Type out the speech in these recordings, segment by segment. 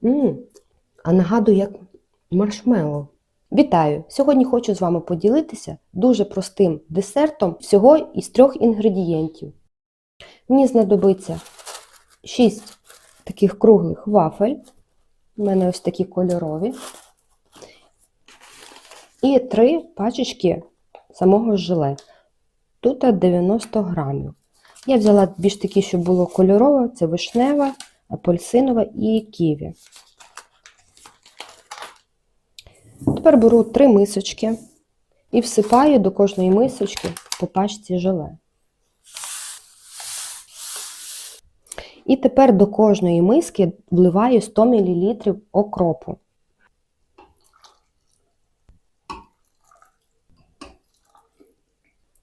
Мм, а нагадую, як маршмеллоу. Вітаю! Сьогодні хочу з вами поділитися дуже простим десертом всього із трьох інгредієнтів. Мені знадобиться 6 таких круглих вафель. У мене ось такі кольорові. І 3 пачечки самого желе. Тут 90 грамів. Я взяла більш такі, щоб було кольорове, це вишнева, апельсинова і ківі. Тепер беру три мисочки і всипаю до кожної мисочки по пачці желе. І тепер до кожної миски вливаю 100 мл окропу.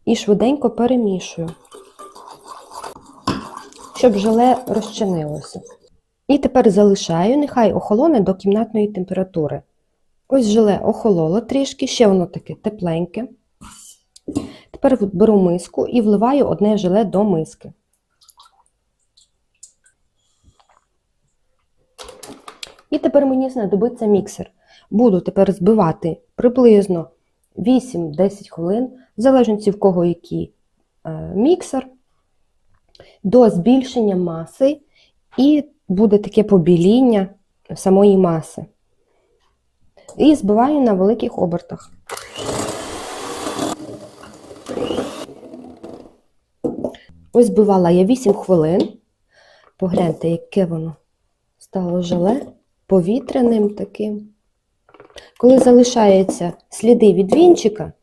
І швиденько перемішую, щоб желе розчинилося. І тепер залишаю, нехай охолоне до кімнатної температури. Ось желе охололо трішки, ще воно таке тепленьке. Тепер беру миску і вливаю одне желе до миски. І тепер мені знадобиться міксер. Буду тепер збивати приблизно 8-10 хвилин, в залежності в кого який е, міксер, до збільшення маси, і буде таке побіління самої маси. І збиваю на великих обертах. Ось збивала я 8 хвилин. Погляньте, яке воно стало желе повітряним таким. Коли залишаються сліди від вінчика,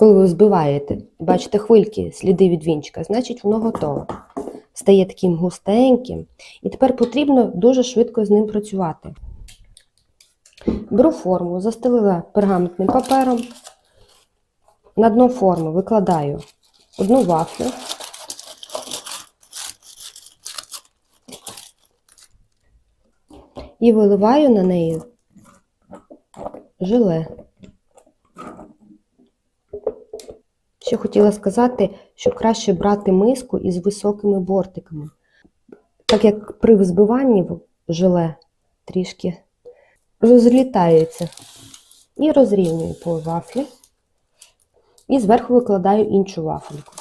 коли ви збиваєте, бачите хвильки, сліди від вінчика, значить воно готове. Стає таким густеньким. І тепер потрібно дуже швидко з ним працювати. Беру форму, застелила пергаментним папером. На дно форми викладаю одну вафлю. І виливаю на неї желе. Ще хотіла сказати, що краще брати миску із високими бортиками. Так як при взбиванні желе трішки розлітається. І розрівнюю по вафлі. І зверху викладаю іншу вафельку.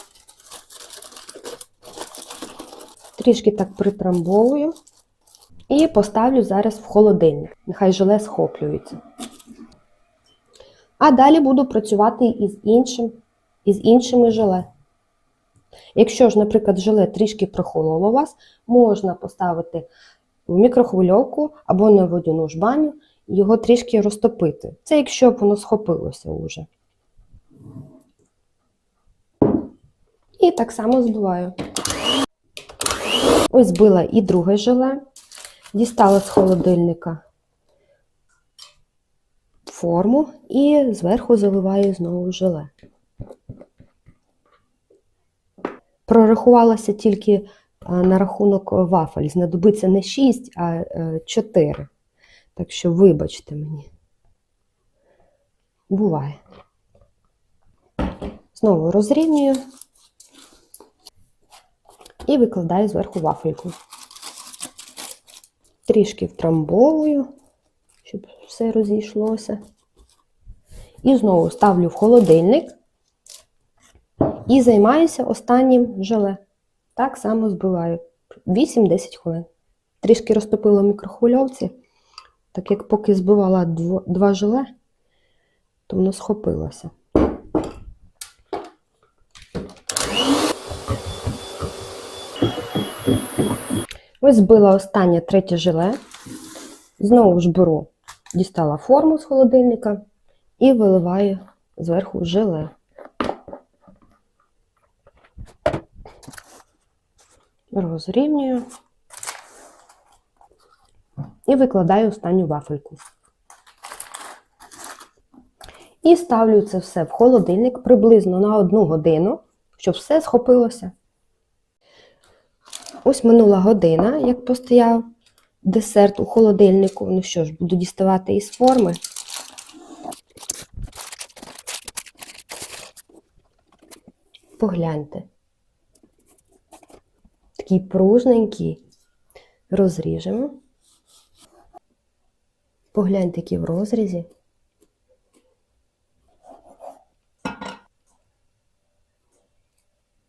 Трішки так притрамбовую. І поставлю зараз в холодильник. Нехай желе схоплюється. А далі буду працювати із іншим, із іншими желе. Якщо ж, наприклад, желе трішки прохололо у вас, можна поставити в мікрохвильовку або на водяну жбаню і його трішки розтопити. Це якщо б воно схопилося уже. І так само збиваю. Ось збила і друге желе. Дістала з холодильника форму і зверху заливаю знову желе. Прорахувалася тільки на рахунок вафель. Знадобиться не 6, а 4. Так що, вибачте мені. Буває. Знову розрівнюю і викладаю зверху вафельку. Трішки втрамбовую, щоб все розійшлося. І знову ставлю в холодильник і займаюся останнім желе. Так само збиваю 8-10 хвилин. Трішки розтопила в мікрохвильовці, так як поки збивала два желе, то воно схопилося. Ось збила останнє третє желе. Знову ж беру, дістала форму з холодильника і виливаю зверху желе. Розрівнюю і викладаю останню вафельку. І ставлю це все в холодильник приблизно на одну годину, щоб все схопилося. Ось минула година, як постояв десерт у холодильнику. Ну що ж, буду діставати із форми. Погляньте. Такий пружненький. Розріжемо. Погляньте, які в розрізі.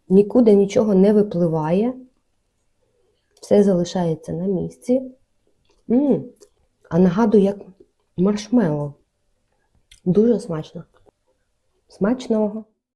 Нікуди нічого не випливає. Все залишається на місці. м А нагадую, як маршмеллоу. Дуже смачно. Смачного!